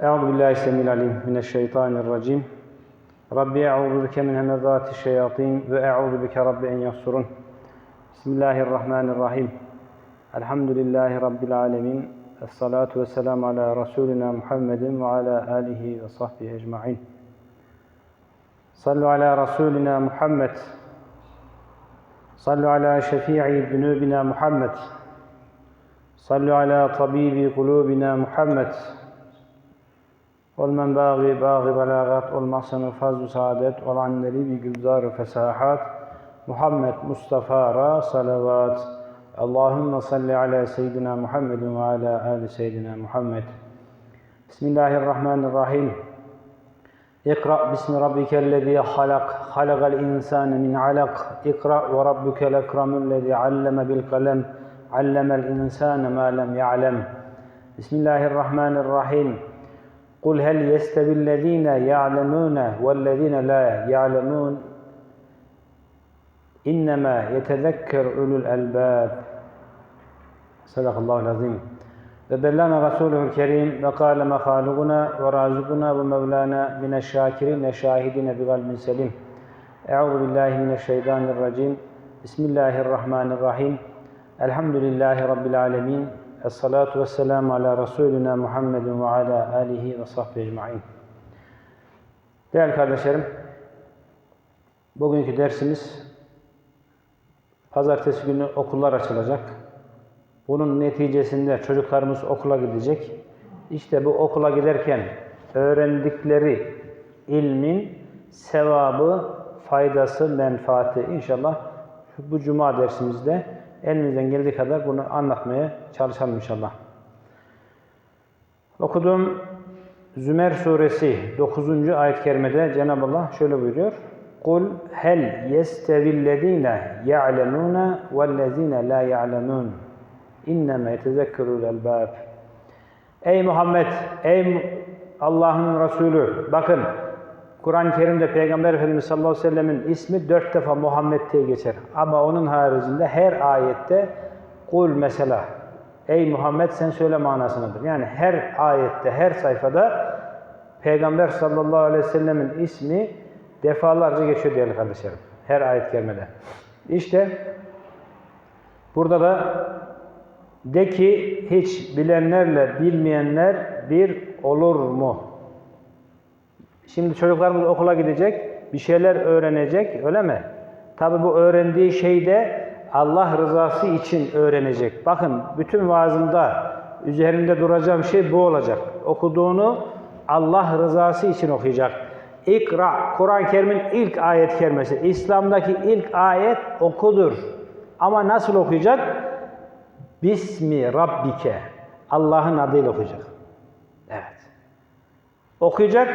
Euzu billahi semil alim mineşşeytanirracim. Rabbi euzu bike min hemezati şeyatin ve euzu bike rabbi en yahsurun. Bismillahirrahmanirrahim. Elhamdülillahi rabbil alamin. Essalatu vesselam ala rasulina Muhammedin ve ala alihi ve sahbihi ecmaîn. Sallu ala rasulina Muhammed. Sallu ala şefii zunubina Muhammed. Sallu ala tabibi kulubina Muhammed. Olmen bâgî bâgî belâgat, ol mahsenu fazl saadet, ol anneli bi gübzar fesahat, Muhammed Mustafa'ra salavat. Allahümme salli ala seyyidina Muhammedin ve ala ali seyyidina Muhammed. Bismillahirrahmanirrahim. İkra bismi rabbikellezî halak, halakal insâne min alak. İkra ve rabbukel ekremüllezî alleme bil kalem, allemel insâne mâ lem ya'lem. Bismillahirrahmanirrahim. قل هل يستوي الذين يعلمون والذين لا يعلمون إنما يتذكر أولو الألباب صدق الله العظيم وبلغنا رسوله الكريم وقال مخالقنا ورازقنا ومولانا من الشاكرين الشاهدين بقلب سليم أعوذ بالله من الشيطان الرجيم بسم الله الرحمن الرحيم الحمد لله رب العالمين Esselatu vesselamu ala Resulina Muhammedin ve ala alihi ve sahbihi ecma'in. Değerli kardeşlerim, bugünkü dersimiz pazartesi günü okullar açılacak. Bunun neticesinde çocuklarımız okula gidecek. İşte bu okula giderken öğrendikleri ilmin sevabı, faydası, menfaati inşallah bu cuma dersimizde elimizden geldiği kadar bunu anlatmaya çalışalım inşallah. Okuduğum Zümer suresi 9. ayet-i kerimede Cenab-ı Allah şöyle buyuruyor. Kul hel yestevillezine ya'lemune vellezine la ya'lemun. İnneme yetezekkerul elbab. Ey Muhammed, ey Allah'ın Resulü, bakın Kur'an-ı Kerim'de Peygamber Efendimiz sallallahu aleyhi ve sellemin ismi dört defa Muhammed diye geçer. Ama onun haricinde her ayette kul mesela ey Muhammed sen söyle manasındadır. Yani her ayette, her sayfada Peygamber sallallahu aleyhi ve sellemin ismi defalarca geçiyor değerli kardeşlerim. Her ayet kerimede. İşte burada da de ki hiç bilenlerle bilmeyenler bir olur mu? Şimdi çocuklarımız okula gidecek, bir şeyler öğrenecek, öyle mi? Tabi bu öğrendiği şey de Allah rızası için öğrenecek. Bakın bütün vaazımda üzerinde duracağım şey bu olacak. Okuduğunu Allah rızası için okuyacak. İkra, Kur'an-ı Kerim'in ilk ayet kerimesi. İslam'daki ilk ayet okudur. Ama nasıl okuyacak? Bismi Rabbike. Allah'ın adıyla okuyacak. Evet. Okuyacak,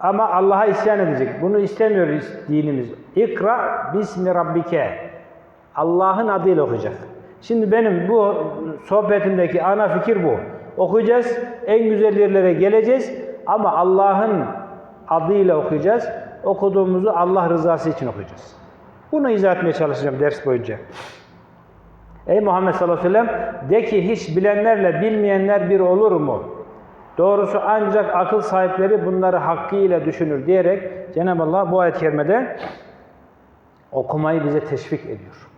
ama Allah'a isyan edecek. Bunu istemiyoruz dinimiz. İkra bismi rabbike. Allah'ın adıyla okuyacak. Şimdi benim bu sohbetimdeki ana fikir bu. Okuyacağız, en güzel yerlere geleceğiz ama Allah'ın adıyla okuyacağız. Okuduğumuzu Allah rızası için okuyacağız. Bunu izah etmeye çalışacağım ders boyunca. Ey Muhammed sallallahu aleyhi ve sellem de ki hiç bilenlerle bilmeyenler bir olur mu? Doğrusu ancak akıl sahipleri bunları hakkıyla düşünür diyerek Cenab-ı Allah bu ayet-i kerimede okumayı bize teşvik ediyor.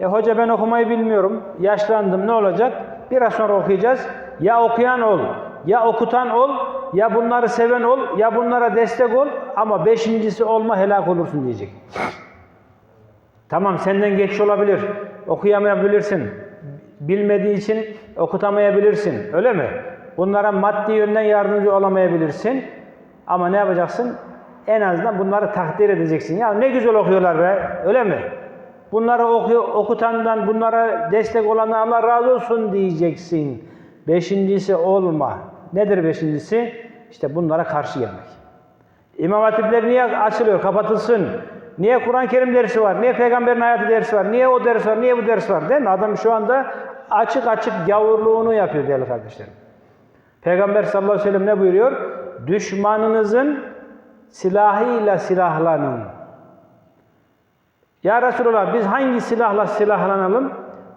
E hoca ben okumayı bilmiyorum, yaşlandım ne olacak? Biraz sonra okuyacağız. Ya okuyan ol, ya okutan ol, ya bunları seven ol, ya bunlara destek ol ama beşincisi olma helak olursun diyecek. Tamam senden geç olabilir, okuyamayabilirsin, bilmediği için okutamayabilirsin, öyle mi? Bunlara maddi yönden yardımcı olamayabilirsin. Ama ne yapacaksın? En azından bunları takdir edeceksin. Ya ne güzel okuyorlar be, öyle mi? Bunları okuyor, okutandan, bunlara destek olandan Allah razı olsun diyeceksin. Beşincisi olma. Nedir beşincisi? İşte bunlara karşı gelmek. İmam hatipler niye açılıyor, kapatılsın? Niye Kur'an-ı Kerim dersi var? Niye peygamberin hayatı dersi var? Niye o ders var? Niye bu ders var? Değil mi? Adam şu anda açık açık gavurluğunu yapıyor değerli kardeşlerim. Peygamber sallallahu aleyhi ve sellem ne buyuruyor? Düşmanınızın silahıyla silahlanın. Ya Resulallah biz hangi silahla silahlanalım?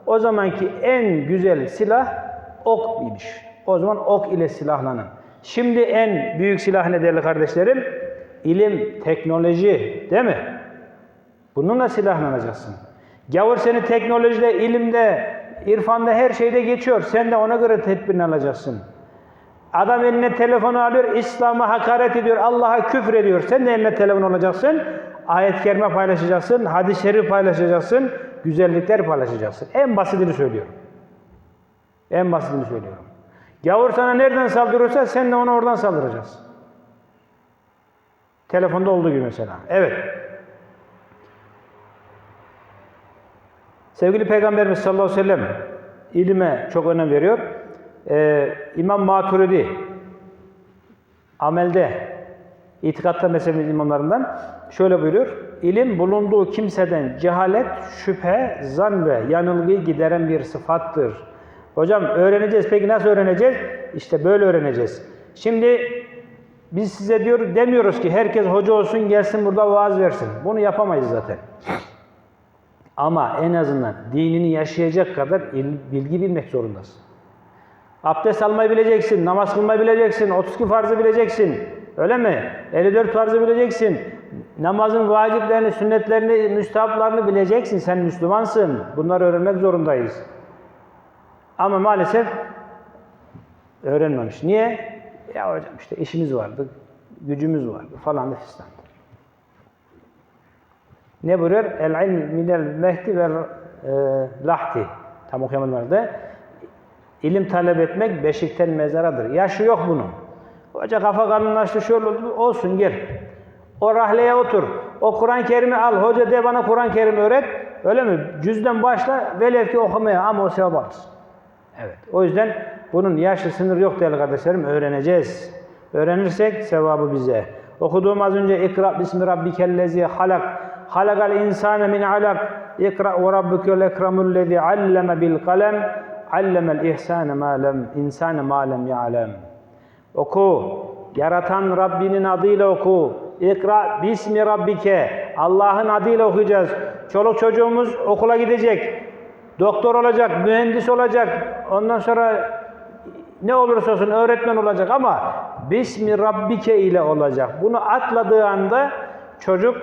O zamanki en güzel silah ok imiş. O zaman ok ile silahlanın. Şimdi en büyük silah ne değerli kardeşlerim? İlim, teknoloji değil mi? Bununla silahlanacaksın. Gavur seni teknolojide, ilimde, irfanda her şeyde geçiyor. Sen de ona göre tedbirini alacaksın. Adam eline telefonu alıyor, İslam'a hakaret ediyor, Allah'a küfür ediyor. Sen de eline telefon alacaksın, ayet-i kerime paylaşacaksın, hadis-i şerif paylaşacaksın, güzellikler paylaşacaksın. En basitini söylüyorum. En basitini söylüyorum. Gavur sana nereden saldırıyorsa sen de ona oradan saldıracaksın. Telefonda olduğu gibi mesela. Evet. Sevgili Peygamberimiz sallallahu aleyhi ve sellem ilime çok önem veriyor. Ee, İmam Maturidi amelde itikatta mezhebimiz imamlarından şöyle buyuruyor. İlim bulunduğu kimseden cehalet, şüphe, zan ve yanılgıyı gideren bir sıfattır. Hocam öğreneceğiz. Peki nasıl öğreneceğiz? İşte böyle öğreneceğiz. Şimdi biz size diyor demiyoruz ki herkes hoca olsun gelsin burada vaaz versin. Bunu yapamayız zaten. Ama en azından dinini yaşayacak kadar il- bilgi bilmek zorundasın. Abdest almayı bileceksin, namaz kılmayı bileceksin, 32 farzı bileceksin. Öyle mi? 54 farzı bileceksin. Namazın vaciplerini, sünnetlerini, müstahaplarını bileceksin. Sen Müslümansın. Bunları öğrenmek zorundayız. Ama maalesef öğrenmemiş. Niye? Ya hocam işte işimiz vardı, gücümüz vardı falan fistan. Ne buyuruyor? El ilm minel mehdi ve e, lahti. Tam okuyamadım herhalde. İlim talep etmek beşikten mezaradır. Yaşı yok bunun. Hoca kafa kalınlaştı şöyle oldu. Olsun gel. O rahleye otur. O Kur'an-ı Kerim'i al. Hoca de bana Kur'an-ı Kerim öğret. Öyle mi? Cüzden başla. Velev ki okumaya ama o sevap alırsın. Evet. O yüzden bunun yaşı sınır yok değerli kardeşlerim. Öğreneceğiz. Öğrenirsek sevabı bize. Okuduğum az önce İkra bismi rabbikellezi halak. Halakal insane min alak. İkra ve rabbukel ekramüllezi alleme bil kalem. Allemel ihsane ma lem insane ma lem ya'lem. Oku. Yaratan Rabbinin adıyla oku. İkra bismi rabbike. Allah'ın adıyla okuyacağız. Çoluk çocuğumuz okula gidecek. Doktor olacak, mühendis olacak. Ondan sonra ne olursa olsun öğretmen olacak ama Bismi Rabbike ile olacak. Bunu atladığı anda çocuk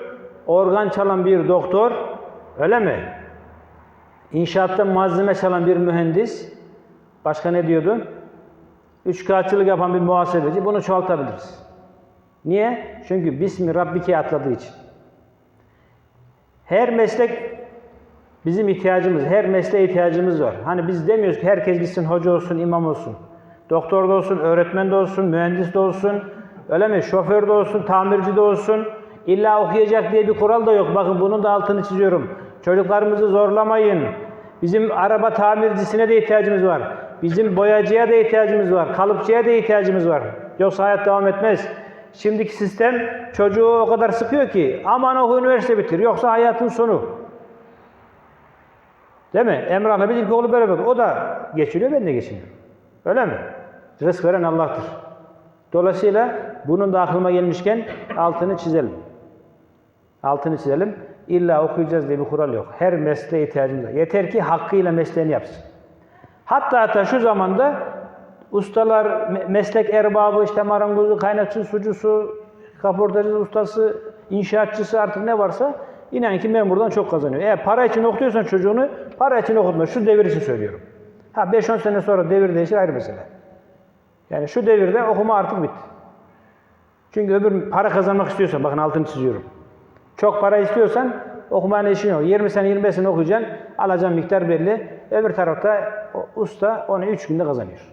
organ çalan bir doktor, öyle mi? İnşaatta malzeme çalan bir mühendis, başka ne diyordu? Üç kağıtçılık yapan bir muhasebeci, bunu çoğaltabiliriz. Niye? Çünkü Bismi Rabbike atladığı için. Her meslek bizim ihtiyacımız, her mesleğe ihtiyacımız var. Hani biz demiyoruz ki herkes gitsin hoca olsun, imam olsun. Doktor da olsun, öğretmen de olsun, mühendis de olsun, öyle mi? Şoför de olsun, tamirci de olsun. İlla okuyacak diye bir kural da yok. Bakın bunun da altını çiziyorum. Çocuklarımızı zorlamayın. Bizim araba tamircisine de ihtiyacımız var. Bizim boyacıya da ihtiyacımız var. Kalıpçıya da ihtiyacımız var. Yoksa hayat devam etmez. Şimdiki sistem çocuğu o kadar sıkıyor ki aman oku üniversite bitir. Yoksa hayatın sonu. Değil mi? Emrah'la bir ilkoğlu beraber. O da geçiriyor, ben de geçiniyorum. Öyle mi? Rızk veren Allah'tır. Dolayısıyla bunun da aklıma gelmişken altını çizelim. Altını çizelim. İlla okuyacağız diye bir kural yok. Her mesleğe ihtiyacımız var. Yeter ki hakkıyla mesleğini yapsın. Hatta hatta şu zamanda ustalar, me- meslek erbabı, işte marangozu, kaynakçı, sucusu, kaportacı ustası, inşaatçısı artık ne varsa inan ki memurdan çok kazanıyor. Eğer para için okutuyorsan çocuğunu, para için okutma. Şu devir için söylüyorum. Ha 5-10 sene sonra devir değişir ayrı mesele. Yani şu devirde okuma artık bitti. Çünkü öbür para kazanmak istiyorsan, bakın altını çiziyorum. Çok para istiyorsan okumaya işin yok. 20 sene 25 sene okuyacaksın, alacağın miktar belli. Öbür tarafta usta onu 3 günde kazanıyor.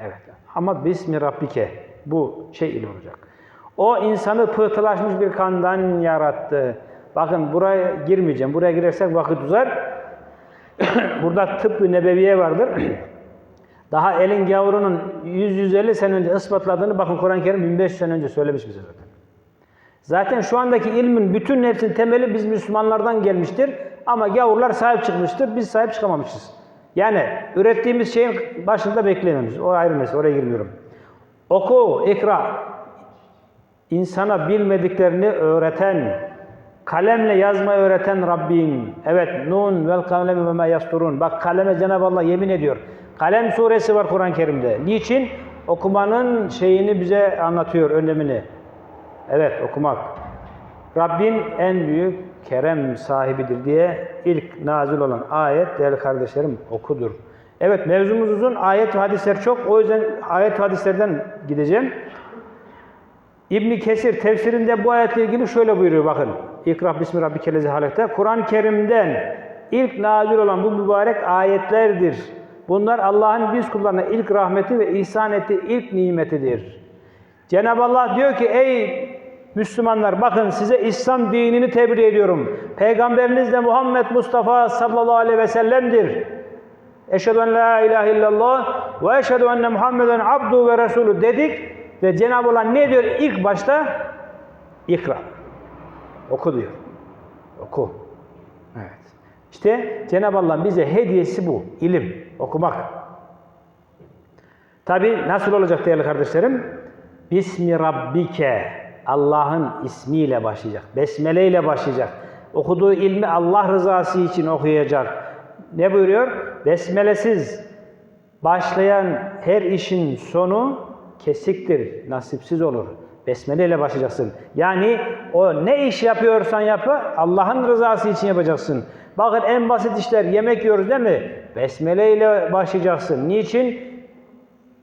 Evet. Ama Bismi Rabbike bu şey ile olacak. O insanı pıhtılaşmış bir kandan yarattı. Bakın buraya girmeyeceğim. Buraya girersek vakit uzar. Burada tıbbı nebeviye vardır. Daha elin gavurunun 100-150 sene önce ispatladığını bakın Kur'an-ı Kerim 1500 sene önce söylemiş bize zaten. Zaten şu andaki ilmin bütün hepsinin temeli biz Müslümanlardan gelmiştir. Ama gavurlar sahip çıkmıştır, biz sahip çıkamamışız. Yani ürettiğimiz şeyin başında bekleyememişiz. O ayrı mesele, oraya girmiyorum. Oku, ikra. İnsana bilmediklerini öğreten, kalemle yazmayı öğreten Rabbim. Evet, Nun vel kalemi ve ma yasturun. Bak kaleme Cenab-ı Allah yemin ediyor. Kalem suresi var Kur'an-ı Kerim'de. Niçin? okumanın şeyini bize anlatıyor, önemini. Evet, okumak. Rabbin en büyük kerem sahibidir diye ilk nazil olan ayet değerli kardeşlerim okudur. Evet mevzumuz uzun, ayet ve hadisler çok. O yüzden ayet ve hadislerden gideceğim. İbn Kesir tefsirinde bu ayetle ilgili şöyle buyuruyor bakın. İkra bismi rabbikellezi halekte. Kur'an-ı Kerim'den ilk nazil olan bu mübarek ayetlerdir. Bunlar Allah'ın biz kullarına ilk rahmeti ve ihsan ettiği ilk nimetidir. Cenab-ı Allah diyor ki ey Müslümanlar bakın size İslam dinini tebliğ ediyorum. Peygamberiniz de Muhammed Mustafa sallallahu aleyhi ve sellem'dir. Eşhedü en la ilahe illallah ve eşhedü enne Muhammeden abdu ve resulü dedik ve Cenab-ı Allah ne diyor ilk başta? İkra. Oku diyor. Oku. Evet. İşte Cenab-ı Allah bize hediyesi bu. ilim, okumak. Tabi nasıl olacak değerli kardeşlerim? Bismi Rabbike. Allah'ın ismiyle başlayacak. Besmele ile başlayacak. Okuduğu ilmi Allah rızası için okuyacak. Ne buyuruyor? Besmelesiz başlayan her işin sonu kesiktir, nasipsiz olur. Besmele ile başlayacaksın. Yani o ne iş yapıyorsan yap, Allah'ın rızası için yapacaksın. Bakın en basit işler, yemek yiyoruz değil mi? Besmele ile başlayacaksın. Niçin?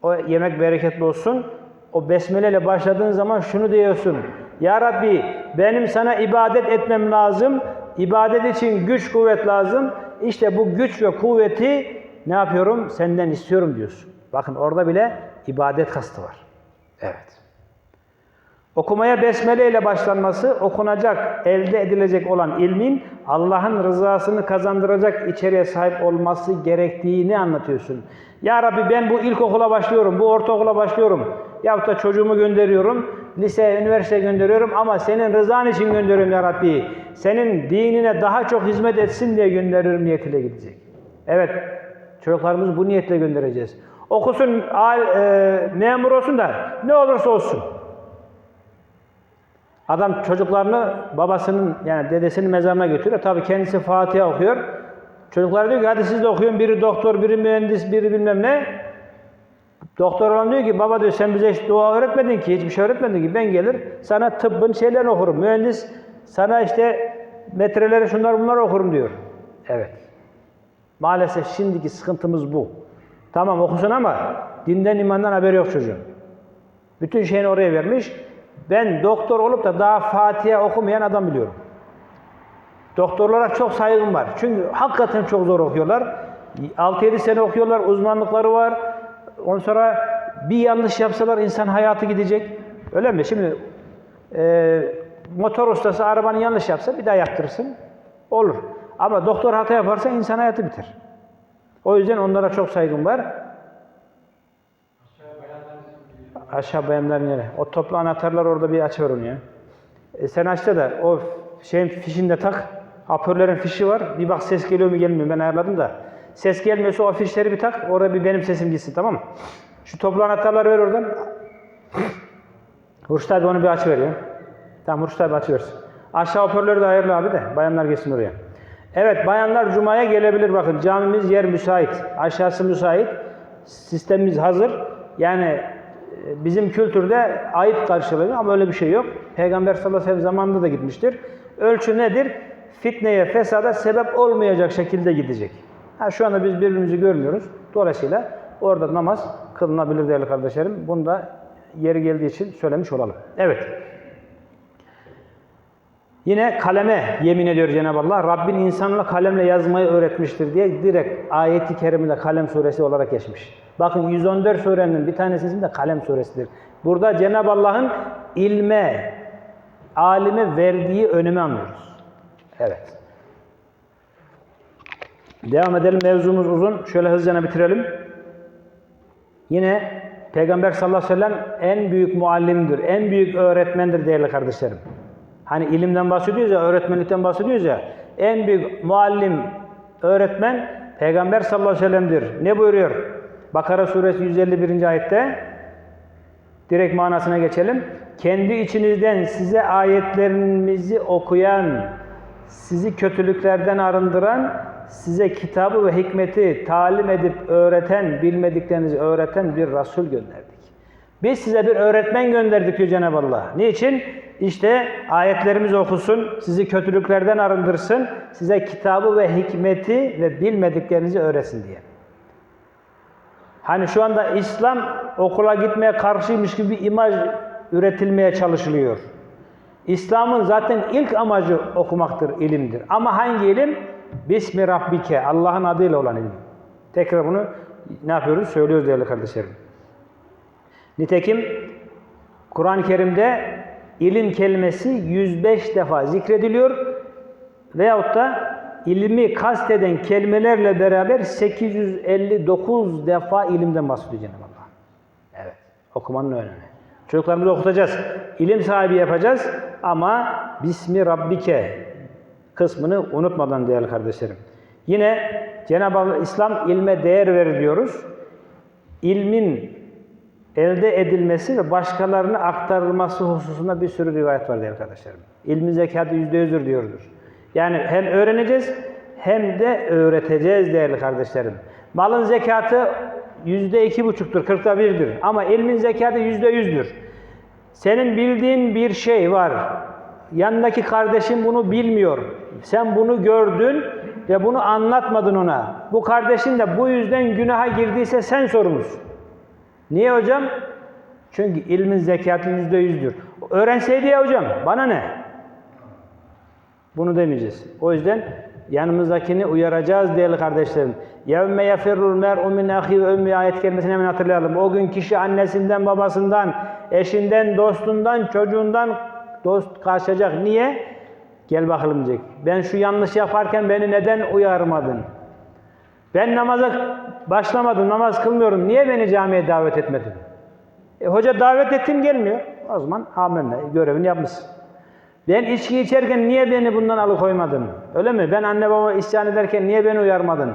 O yemek bereketli olsun. O besmele ile başladığın zaman şunu diyorsun. Ya Rabbi benim sana ibadet etmem lazım. İbadet için güç kuvvet lazım. İşte bu güç ve kuvveti ne yapıyorum? Senden istiyorum diyorsun. Bakın orada bile ibadet kastı var. Evet. Okumaya besmele ile başlanması, okunacak, elde edilecek olan ilmin Allah'ın rızasını kazandıracak içeriğe sahip olması gerektiğini anlatıyorsun. Ya Rabbi ben bu ilkokula başlıyorum, bu ortaokula başlıyorum. Yahut da çocuğumu gönderiyorum, liseye, üniversiteye gönderiyorum ama senin rızan için gönderiyorum ya Rabbi. Senin dinine daha çok hizmet etsin diye gönderiyorum niyetiyle gidecek. Evet, çocuklarımızı bu niyetle göndereceğiz. Okusun, al, e, memur olsun da ne olursa olsun. Adam çocuklarını babasının yani dedesinin mezarına götürüyor. Tabii kendisi Fatiha okuyor. Çocuklar diyor ki hadi siz de okuyun. Biri doktor, biri mühendis, biri bilmem ne. Doktor olan diyor ki baba diyor sen bize hiç dua öğretmedin ki, hiçbir şey öğretmedin ki. Ben gelir sana tıbbın şeylerini okurum. Mühendis sana işte metreleri şunlar bunlar okurum diyor. Evet. Maalesef şimdiki sıkıntımız bu. Tamam okusun ama dinden imandan haberi yok çocuğun. Bütün şeyini oraya vermiş. Ben doktor olup da daha Fatiha okumayan adam biliyorum. Doktorlara çok saygım var. Çünkü hakikaten çok zor okuyorlar. 6-7 sene okuyorlar, uzmanlıkları var. Ondan sonra bir yanlış yapsalar insan hayatı gidecek. Öyle mi? Şimdi e, motor ustası arabanı yanlış yapsa bir daha yaptırırsın. Olur. Ama doktor hata yaparsa insan hayatı biter. O yüzden onlara çok saygım var. Aşağı bayanların yeri. O toplu anahtarlar orada bir açıver onu ya. E sen aç da o şeyin fişini de tak. Hoparlörün fişi var. Bir bak ses geliyor mu gelmiyor ben ayarladım da. Ses gelmiyorsa o fişleri bir tak. Orada bir benim sesim gitsin tamam mı? Şu toplu anahtarları ver oradan. Hurşit abi onu bir açıver ya. Tamam Hurşit abi açıversin. Aşağı hoparlörü de ayarla abi de. Bayanlar geçsin oraya. Evet bayanlar cumaya gelebilir bakın. Camimiz yer müsait. Aşağısı müsait. Sistemimiz hazır. Yani bizim kültürde ayıp karşılanıyor ama öyle bir şey yok. Peygamber sallallahu aleyhi ve sellem zamanında da gitmiştir. Ölçü nedir? Fitneye, fesada sebep olmayacak şekilde gidecek. Ha, şu anda biz birbirimizi görmüyoruz. Dolayısıyla orada namaz kılınabilir değerli kardeşlerim. Bunu da yeri geldiği için söylemiş olalım. Evet. Yine kaleme yemin ediyor Cenab-ı Allah. Rabbin insanla kalemle yazmayı öğretmiştir diye direkt ayeti kerimede kalem suresi olarak geçmiş. Bakın 114 surenin bir tanesinin de kalem suresidir. Burada Cenab-ı Allah'ın ilme, alime verdiği önemi anlıyoruz. Evet. Devam edelim. Mevzumuz uzun. Şöyle hızlıca bitirelim. Yine Peygamber sallallahu aleyhi ve sellem en büyük muallimdir, en büyük öğretmendir değerli kardeşlerim. Hani ilimden bahsediyoruz ya, öğretmenlikten bahsediyoruz ya. En büyük muallim, öğretmen Peygamber sallallahu aleyhi ve sellem'dir. Ne buyuruyor? Bakara suresi 151. ayette direkt manasına geçelim. Kendi içinizden size ayetlerimizi okuyan, sizi kötülüklerden arındıran, size kitabı ve hikmeti talim edip öğreten, bilmediklerinizi öğreten bir Resul gönderdik. Biz size bir öğretmen gönderdik diyor Cenab-ı Allah. Niçin? İşte ayetlerimiz okusun, sizi kötülüklerden arındırsın, size kitabı ve hikmeti ve bilmediklerinizi öğretsin diye. Hani şu anda İslam okula gitmeye karşıymış gibi bir imaj üretilmeye çalışılıyor. İslam'ın zaten ilk amacı okumaktır, ilimdir. Ama hangi ilim? Bismi Rabbike, Allah'ın adıyla olan ilim. Tekrar bunu ne yapıyoruz? Söylüyoruz değerli kardeşlerim. Nitekim Kur'an-ı Kerim'de ilim kelimesi 105 defa zikrediliyor veyahut da ilmi kasteden kelimelerle beraber 859 defa ilimden bahsediyor Cenab-ı Allah. Evet, okumanın önemi. Çocuklarımızı okutacağız, ilim sahibi yapacağız ama Bismi Rabbike kısmını unutmadan değerli kardeşlerim. Yine Cenab-ı Allah İslam ilme değer verir diyoruz. İlmin elde edilmesi ve başkalarına aktarılması hususunda bir sürü rivayet var değerli kardeşlerim. İlmin zekatı yüzde yüzdür diyordur. Yani hem öğreneceğiz hem de öğreteceğiz değerli kardeşlerim. Malın zekatı yüzde iki buçuktur, kırkta birdir. Ama ilmin zekatı yüzde yüzdür. Senin bildiğin bir şey var. Yanındaki kardeşin bunu bilmiyor. Sen bunu gördün ve bunu anlatmadın ona. Bu kardeşin de bu yüzden günaha girdiyse sen sorumlusun. Niye hocam? Çünkü ilmin zekatın yüzde yüzdür. Öğrenseydi ya hocam, bana ne? Bunu demeyeceğiz. O yüzden yanımızdakini uyaracağız değerli kardeşlerim. Yevme yefirrul mer'u min ahi ve ayet kelimesini hemen hatırlayalım. O gün kişi annesinden, babasından, eşinden, dostundan, çocuğundan dost kaçacak. Niye? Gel bakalım diyecek. Ben şu yanlış yaparken beni neden uyarmadın? Ben namaza başlamadım, namaz kılmıyorum. Niye beni camiye davet etmedin? E, hoca davet ettim gelmiyor. O zaman amenna, görevini yapmışsın. Ben içki içerken niye beni bundan alıkoymadın? Öyle mi? Ben anne babama isyan ederken niye beni uyarmadın?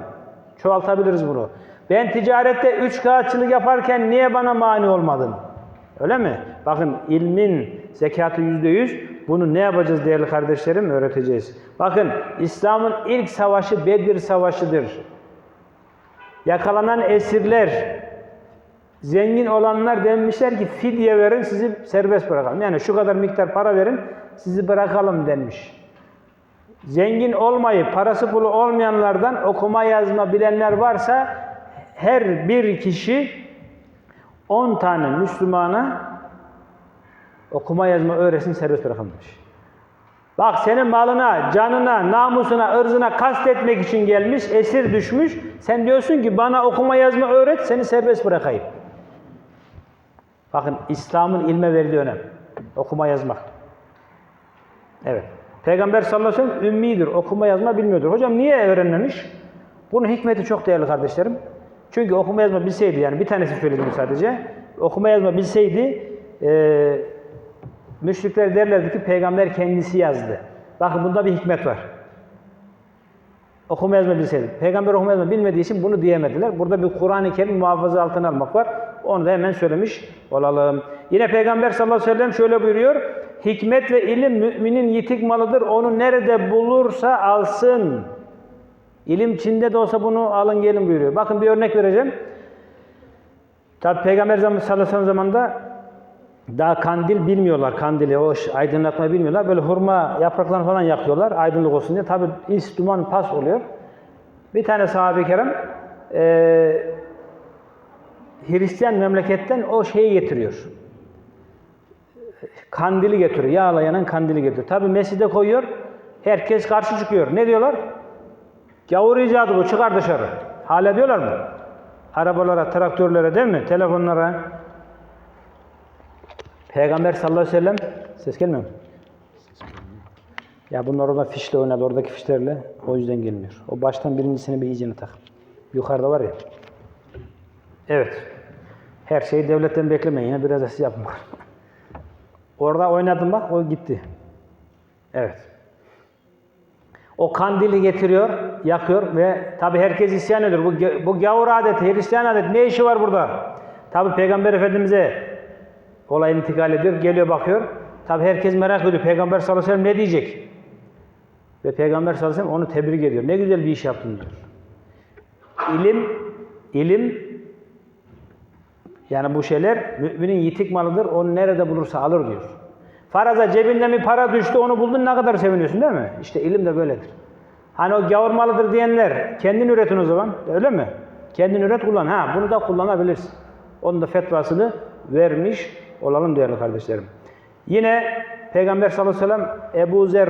Çoğaltabiliriz bunu. Ben ticarette üç kağıtçılık yaparken niye bana mani olmadın? Öyle mi? Bakın ilmin zekatı yüzde yüz. Bunu ne yapacağız değerli kardeşlerim? Öğreteceğiz. Bakın İslam'ın ilk savaşı Bedir Savaşı'dır. Yakalanan esirler, zengin olanlar demişler ki fidye verin sizi serbest bırakalım. Yani şu kadar miktar para verin sizi bırakalım denmiş. Zengin olmayıp parası pulu olmayanlardan okuma yazma bilenler varsa her bir kişi 10 tane Müslümana okuma yazma öğretsin serbest bırakılmış. Bak senin malına, canına, namusuna, ırzına kastetmek için gelmiş, esir düşmüş. Sen diyorsun ki bana okuma yazma öğret, seni serbest bırakayım. Bakın İslam'ın ilme verdiği önem. Okuma yazmak. Evet. Peygamber sallallahu aleyhi ve sellem ümmidir. Okuma yazma bilmiyordur. Hocam niye öğrenmemiş? Bunun hikmeti çok değerli kardeşlerim. Çünkü okuma yazma bilseydi yani bir tanesi söyledim sadece. Okuma yazma bilseydi e, müşrikler derlerdi ki peygamber kendisi yazdı. Bakın bunda bir hikmet var. Okuma yazma bilseydi. Peygamber okuma yazma bilmediği için bunu diyemediler. Burada bir Kur'an-ı Kerim muhafaza altına almak var. Onu da hemen söylemiş olalım. Yine Peygamber sallallahu aleyhi ve sellem şöyle buyuruyor. Hikmet ve ilim müminin yitik malıdır. Onu nerede bulursa alsın. İlim Çin'de de olsa bunu alın gelin buyuruyor. Bakın bir örnek vereceğim. Tabi Peygamber sallallahu aleyhi ve zamanında daha kandil bilmiyorlar. Kandili, o aydınlatmayı bilmiyorlar. Böyle hurma yapraklarını falan yakıyorlar aydınlık olsun diye. Tabi is, duman, pas oluyor. Bir tane sahabe-i kerem e, Hristiyan memleketten o şeyi getiriyor. Kandili getiriyor. Yağla yanan kandili getiriyor. Tabi mescide koyuyor. Herkes karşı çıkıyor. Ne diyorlar? Gavur icadı bu. Çıkar dışarı. Hala diyorlar mı? Arabalara, traktörlere değil mi? Telefonlara. Peygamber sallallahu aleyhi ve sellem ses gelmiyor mu? Ya bunlar orada fişle oynadı. Oradaki fişlerle. O yüzden gelmiyor. O baştan birincisini bir iyicene tak. Yukarıda var ya. Evet. Her şeyi devletten beklemeyin. Yine biraz da siz yapın. Orada oynadım bak. O gitti. Evet. O kandili getiriyor, yakıyor ve tabi herkes isyan ediyor. Bu, bu gavur adeti, Hristiyan adeti ne işi var burada? Tabi Peygamber Efendimiz'e olay intikal ediyor, geliyor bakıyor. Tabi herkes merak ediyor. Peygamber sallallahu aleyhi ve sellem ne diyecek? Ve Peygamber sallallahu aleyhi ve sellem onu tebrik ediyor. Ne güzel bir iş yaptın diyor. İlim, ilim Yani bu şeyler müminin yitik malıdır. Onu nerede bulursa alır diyor. Faraza cebinden bir para düştü onu buldun ne kadar seviniyorsun değil mi? İşte ilim de böyledir. Hani o gavur malıdır diyenler kendin üretin o zaman. Öyle mi? Kendin üret kullan. Ha bunu da kullanabilirsin. Onun da fetvasını vermiş olalım değerli kardeşlerim. Yine Peygamber sallallahu aleyhi ve sellem Ebu Zer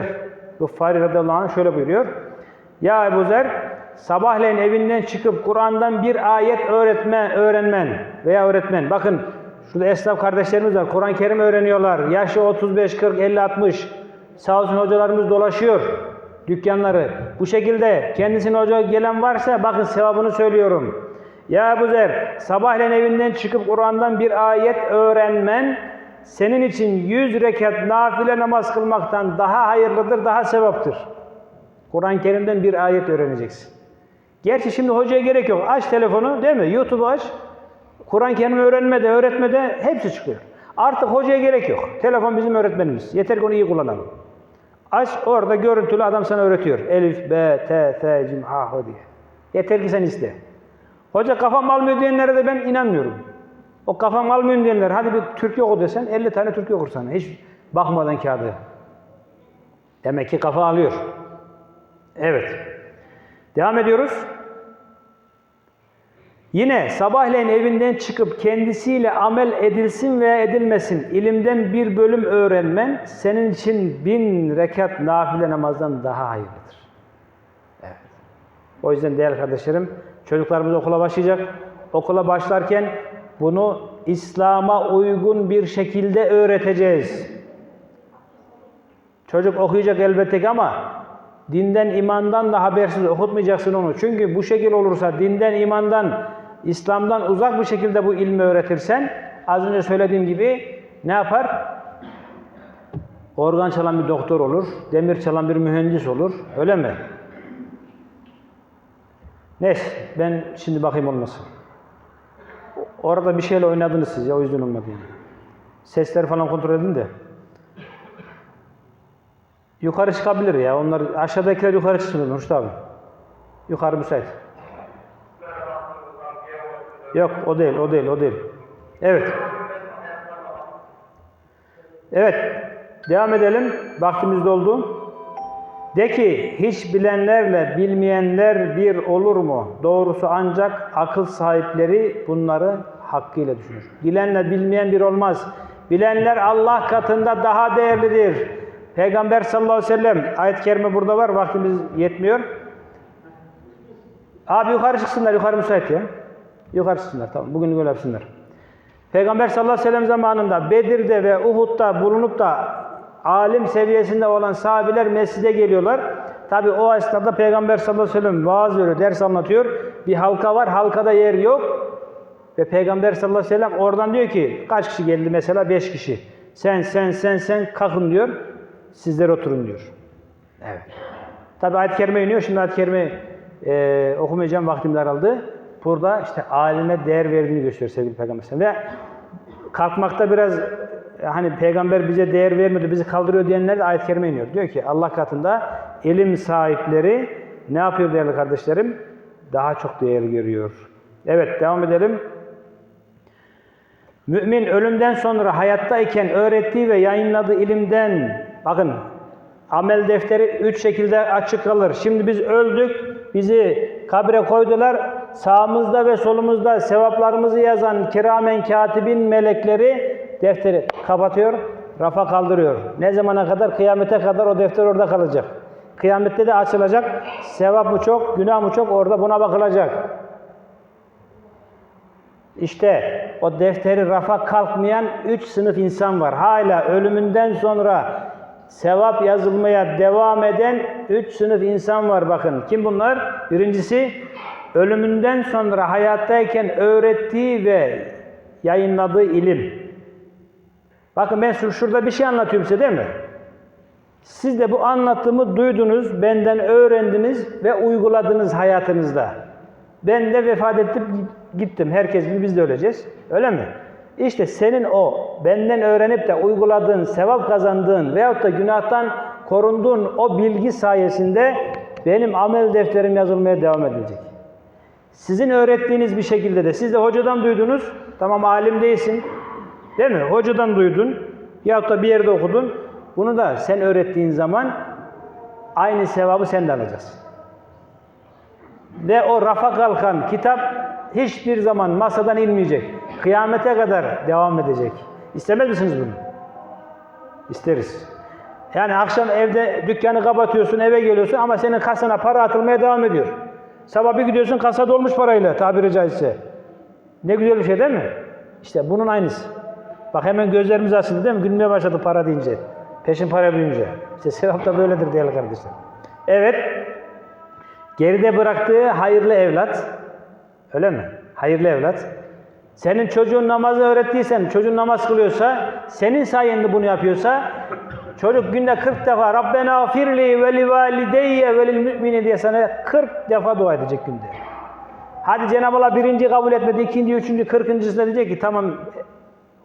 Gıffari radıyallahu anh şöyle buyuruyor. Ya Ebu Zer sabahleyin evinden çıkıp Kur'an'dan bir ayet öğretme, öğrenmen veya öğretmen. Bakın şurada esnaf kardeşlerimiz var. Kur'an-ı Kerim öğreniyorlar. Yaşı 35, 40, 50, 60. Sağ olsun hocalarımız dolaşıyor dükkanları. Bu şekilde kendisine hoca gelen varsa bakın sevabını söylüyorum. Ya Ebu Zer sabahleyin evinden çıkıp Kur'an'dan bir ayet öğrenmen senin için yüz rekat nafile namaz kılmaktan daha hayırlıdır, daha sevaptır. Kur'an-ı Kerim'den bir ayet öğreneceksin. Gerçi şimdi hocaya gerek yok. Aç telefonu değil mi? YouTube'u aç. Kur'an-ı Kerim öğrenmede, öğretmede hepsi çıkıyor. Artık hocaya gerek yok. Telefon bizim öğretmenimiz. Yeter ki onu iyi kullanalım. Aç orada görüntülü adam sana öğretiyor. Elif, B, T, F, Cim, Ha, Ho diye. Yeter ki sen iste. Hoca kafam almıyor diyenlere de ben inanmıyorum. O kafam almıyor diyenler hadi bir Türkçe oku desen 50 tane Türkçe okur sana. Hiç bakmadan kağıdı. Demek ki kafa alıyor. Evet. Devam ediyoruz. Yine sabahleyin evinden çıkıp kendisiyle amel edilsin veya edilmesin ilimden bir bölüm öğrenmen senin için bin rekat nafile namazdan daha hayırlıdır. Evet. O yüzden değerli kardeşlerim çocuklarımız okula başlayacak. Okula başlarken bunu İslam'a uygun bir şekilde öğreteceğiz. Çocuk okuyacak elbette ki ama dinden imandan da habersiz okutmayacaksın onu. Çünkü bu şekil olursa dinden imandan İslam'dan uzak bir şekilde bu ilmi öğretirsen az önce söylediğim gibi ne yapar? Organ çalan bir doktor olur, demir çalan bir mühendis olur. Öyle mi? Neyse ben şimdi bakayım olmasın. Orada bir şeyle oynadınız siz ya o yüzden olmadı yani. Sesleri falan kontrol edin de. Yukarı çıkabilir ya. Onlar aşağıdakiler yukarı çıksın Mürşit abi. Yukarı müsait. Yok o değil, o değil, o değil. Evet. Evet. Devam edelim. Vaktimiz doldu. De ki hiç bilenlerle bilmeyenler bir olur mu? Doğrusu ancak akıl sahipleri bunları hakkıyla düşünür. Bilenle bilmeyen bir olmaz. Bilenler Allah katında daha değerlidir. Peygamber sallallahu aleyhi ve sellem ayet-i kerime burada var. Vaktimiz yetmiyor. Abi yukarı çıksınlar. Yukarı müsait ya. Yukarı çıksınlar. Tamam. Bugün böyle. Peygamber sallallahu aleyhi ve sellem zamanında Bedir'de ve Uhud'da bulunup da alim seviyesinde olan sahabiler mescide geliyorlar. Tabi o esnada Peygamber sallallahu aleyhi ve sellem vaaz veriyor, ders anlatıyor. Bir halka var, halkada yer yok. Ve Peygamber sallallahu aleyhi ve sellem oradan diyor ki, kaç kişi geldi mesela? Beş kişi. Sen, sen, sen, sen kalkın diyor. Sizler oturun diyor. Evet. Tabi ayet-i kerime iniyor. Şimdi ayet-i kerime e, okumayacağım vaktim daraldı. Burada işte alime değer verdiğini gösteriyor sevgili Peygamber. Ve kalkmakta biraz hani peygamber bize değer vermedi, bizi kaldırıyor diyenler de ayet-i kerime iniyor. Diyor ki Allah katında ilim sahipleri ne yapıyor değerli kardeşlerim? Daha çok değer görüyor. Evet devam edelim. Mümin ölümden sonra hayattayken öğrettiği ve yayınladığı ilimden bakın amel defteri üç şekilde açık kalır. Şimdi biz öldük, bizi kabre koydular. Sağımızda ve solumuzda sevaplarımızı yazan kiramen katibin melekleri defteri kapatıyor, rafa kaldırıyor. Ne zamana kadar? Kıyamete kadar o defter orada kalacak. Kıyamette de açılacak. Sevap mı çok, günah mı çok orada buna bakılacak. İşte o defteri rafa kalkmayan üç sınıf insan var. Hala ölümünden sonra sevap yazılmaya devam eden üç sınıf insan var bakın. Kim bunlar? Birincisi ölümünden sonra hayattayken öğrettiği ve yayınladığı ilim. Bakın ben şurada bir şey anlatıyorum size değil mi? Siz de bu anlattığımı duydunuz, benden öğrendiniz ve uyguladınız hayatınızda. Ben de vefat ettim, gittim. Herkes gibi biz de öleceğiz. Öyle mi? İşte senin o benden öğrenip de uyguladığın, sevap kazandığın veyahut da günahtan korunduğun o bilgi sayesinde benim amel defterim yazılmaya devam edecek. Sizin öğrettiğiniz bir şekilde de siz de hocadan duydunuz. Tamam alim değilsin. Değil mi? Hocadan duydun. Yahut da bir yerde okudun. Bunu da sen öğrettiğin zaman aynı sevabı sen de alacaksın. Ve o rafa kalkan kitap hiçbir zaman masadan inmeyecek. Kıyamete kadar devam edecek. İstemez misiniz bunu? İsteriz. Yani akşam evde dükkanı kapatıyorsun, eve geliyorsun ama senin kasana para atılmaya devam ediyor. Sabah bir gidiyorsun kasa dolmuş parayla tabiri caizse. Ne güzel bir şey değil mi? İşte bunun aynısı. Bak hemen gözlerimiz açıldı değil mi? Gülmeye başladı para deyince. Peşin para duyunca. İşte sevap da böyledir değerli kardeşler. Evet. Geride bıraktığı hayırlı evlat. Öyle mi? Hayırlı evlat. Senin çocuğun namazı öğrettiysen, çocuğun namaz kılıyorsa, senin sayende bunu yapıyorsa, çocuk günde 40 defa Rabbena firli ve li valideyye ve lil mümini diye sana 40 defa dua edecek günde. Hadi Cenab-ı Allah birinci kabul etmedi, ikinci, üçüncü, kırkıncısında diyecek ki tamam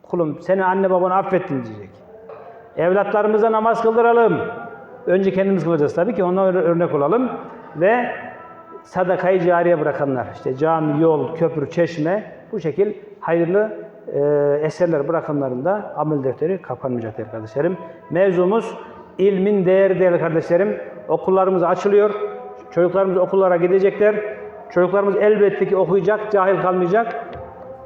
kulum seni anne babanı affettim diyecek. Evlatlarımıza namaz kıldıralım. Önce kendimiz kılacağız tabii ki ondan örnek olalım. Ve sadakayı cariye bırakanlar, işte cami, yol, köprü, çeşme bu şekil hayırlı e, eserler bırakanların da amel defteri kapanmayacak kardeşlerim. Mevzumuz ilmin değeri değerli kardeşlerim. Okullarımız açılıyor. Çocuklarımız okullara gidecekler. Çocuklarımız elbette ki okuyacak, cahil kalmayacak.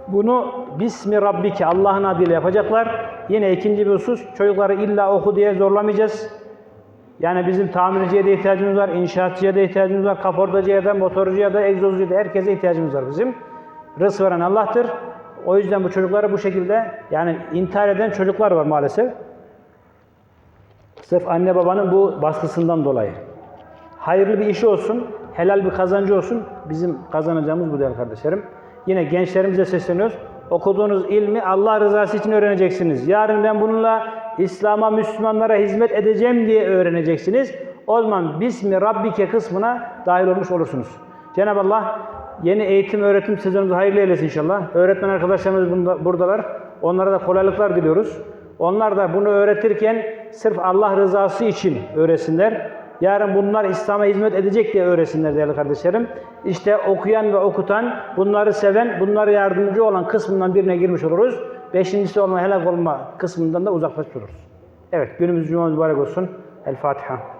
Bunu Bismi Rabbike Allah'ın adıyla yapacaklar. Yine ikinci bir husus çocukları illa oku diye zorlamayacağız. Yani bizim tamirciye de ihtiyacımız var, inşaatçıya da ihtiyacımız var, kaportacıya da, motorcuya da, egzozcuya da herkese ihtiyacımız var bizim. Rızk veren Allah'tır. O yüzden bu çocukları bu şekilde yani intihar eden çocuklar var maalesef. Sırf anne babanın bu baskısından dolayı. Hayırlı bir işi olsun, helal bir kazancı olsun. Bizim kazanacağımız bu değerli kardeşlerim. Yine gençlerimize sesleniyoruz. Okuduğunuz ilmi Allah rızası için öğreneceksiniz. Yarın ben bununla İslam'a, Müslümanlara hizmet edeceğim diye öğreneceksiniz. O zaman Bismi Rabbike kısmına dahil olmuş olursunuz. Cenab-ı Allah yeni eğitim öğretim sezonumuzu hayırlı eylesin inşallah. Öğretmen arkadaşlarımız bunda, buradalar. Onlara da kolaylıklar diliyoruz. Onlar da bunu öğretirken sırf Allah rızası için öğretsinler. Yarın bunlar İslam'a hizmet edecek diye öğretsinler değerli kardeşlerim. İşte okuyan ve okutan, bunları seven, bunlara yardımcı olan kısmından birine girmiş oluruz. Beşincisi olma, helak olma kısmından da uzaklaşmış oluruz. Evet, günümüz cuma mübarek olsun. El Fatiha.